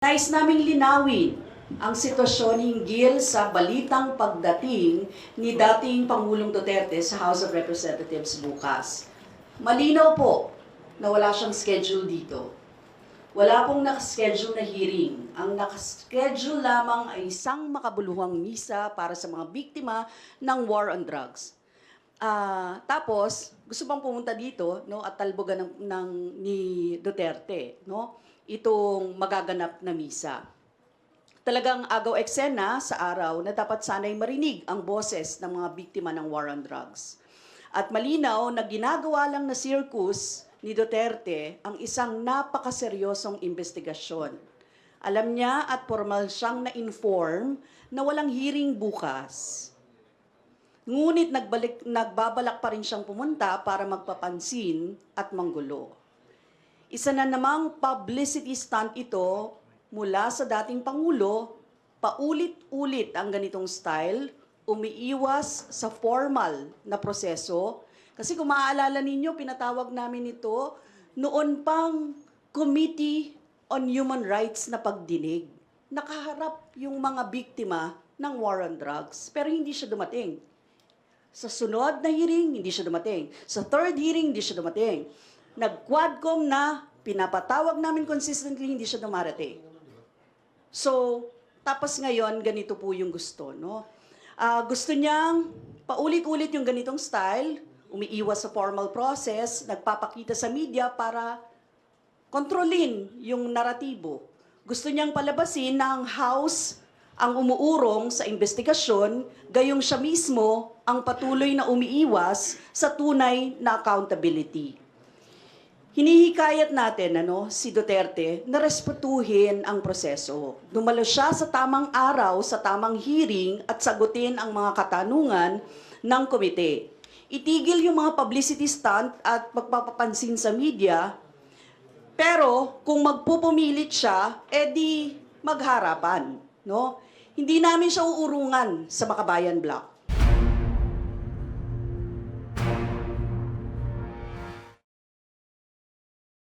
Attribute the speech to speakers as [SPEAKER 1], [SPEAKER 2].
[SPEAKER 1] Nais naming linawin ang sitwasyon hinggil sa balitang pagdating ni dating Pangulong Duterte sa House of Representatives bukas. Malinaw po na wala siyang schedule dito. Wala pong nakaschedule na hearing. Ang nakaschedule lamang ay isang makabuluhang misa para sa mga biktima ng war on drugs. Ah, tapos, gusto bang pumunta dito no, at talbogan ng, ng, ni Duterte no, itong magaganap na misa. Talagang agaw eksena sa araw na dapat sanay marinig ang boses ng mga biktima ng war on drugs. At malinaw na ginagawa lang na circus ni Duterte ang isang napakaseryosong investigasyon. Alam niya at formal siyang na-inform na walang hearing bukas. Ngunit nagbalik, nagbabalak pa rin siyang pumunta para magpapansin at manggulo. Isa na namang publicity stunt ito mula sa dating Pangulo, paulit-ulit ang ganitong style, umiiwas sa formal na proseso. Kasi kung maaalala ninyo, pinatawag namin ito noon pang Committee on Human Rights na pagdinig. Nakaharap yung mga biktima ng war on drugs, pero hindi siya dumating. Sa sunod na hearing, hindi siya dumating. Sa third hearing, hindi siya dumating. Nag-quadcom na, pinapatawag namin consistently, hindi siya dumarating. So, tapos ngayon, ganito po yung gusto, no? Ah, gusto niyang paulit-ulit yung ganitong style, umiiwas sa formal process, nagpapakita sa media para kontrolin yung naratibo. Gusto niyang palabasin ang House ang umuurong sa investigasyon, gayong siya mismo ang patuloy na umiiwas sa tunay na accountability. Hinihikayat natin ano, si Duterte na respetuhin ang proseso. Dumalo siya sa tamang araw, sa tamang hearing at sagutin ang mga katanungan ng komite. Itigil yung mga publicity stunt at pagpapapansin sa media pero kung magpupumilit siya, edi magharapan, no? Hindi namin siya uurungan sa Makabayan Block.